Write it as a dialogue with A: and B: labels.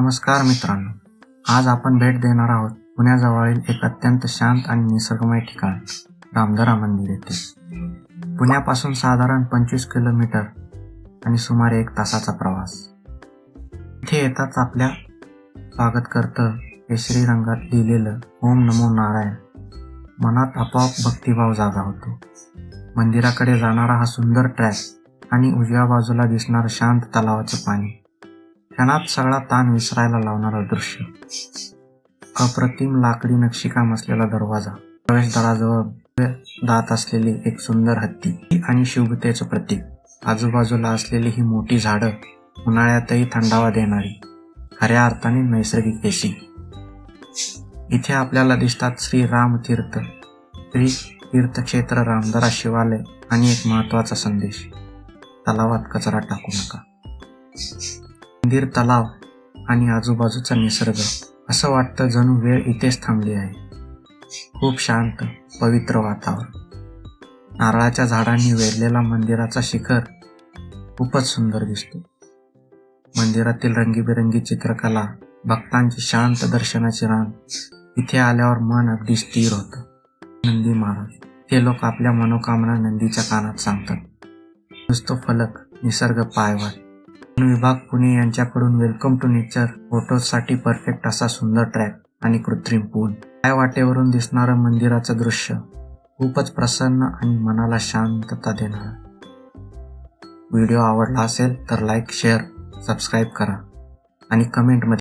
A: नमस्कार मित्रांनो. आज आपण भेट देणार आहोत पुण्याजवळील एक अत्यंत शांत आणि निसर्गमय ठिकाण रामधरा मंदिर येथे. पुण्यापासून साधारण पंचवीस किलोमीटर आणि सुमारे एक तासाचा प्रवास. इथे येताच आपल्या स्वागत करतं केशरी रंगात लिहिलेलं ओम नमो नारायण मनात आपोआप भक्तिभाव जागा होतो. मंदिराकडे जाणारा हा सुंदर ट्रॅक आणि उजव्या बाजूला दिसणारं शांत तलावाचं पाणी क्षणात सगळा ताण विसरायला लावणारं दृश्य. अप्रतिम लाकडी नक्षीकाम असलेला दरवाजा. प्रवेशद्वाराजवळ दात असलेली एक सुंदर हत्ती आणि शुभतेचं प्रतीक. आजूबाजूला असलेली ही मोठी झाडं उन्हाळ्यातही थंडावा देणारी. खऱ्या अर्थाने नैसर्गिक एसी इथे आपल्याला दिसतात श्री रामतीर्थ श्री तीर्थक्षेत्र रामदरा शिवालय आणि एक महत्त्वाचा संदेश. तलावात कचरा टाकू नका. मंदिर तलाव आणि आजूबाजूचा निसर्ग असं वाटतं जणू वेळ इथेच थांबली आहे. खूप शांत पवित्र वातावरण. नारळाच्या झाडांनी वेढलेला मंदिराचा शिखर खूपच सुंदर दिसतो. मंदिरातील रंगीबेरंगी चित्रकला भक्तांची शांत दर्शनाची रांग इथे आल्यावर मन अगदी स्थिर होतं. नंदी महाराज ते लोक आपल्या मनोकामना नंदीच्या कानात सांगतात. नुसतं फलक निसर्ग पायवाट. विभाग पुणे यांच्याकडून वेलकम टू नेचर फोटोसाठी परफेक्ट असा सुंदर ट्रॅक आणि कृत्रिम पूल. त्या वाटेवरून दिसणारं मंदिराचं दृश्य खूपच प्रसन्न आणि मनाला शांतता देणार. व्हिडिओ आवडला असेल तर लाईक शेअर सबस्क्राईब करा आणि कमेंटमध्ये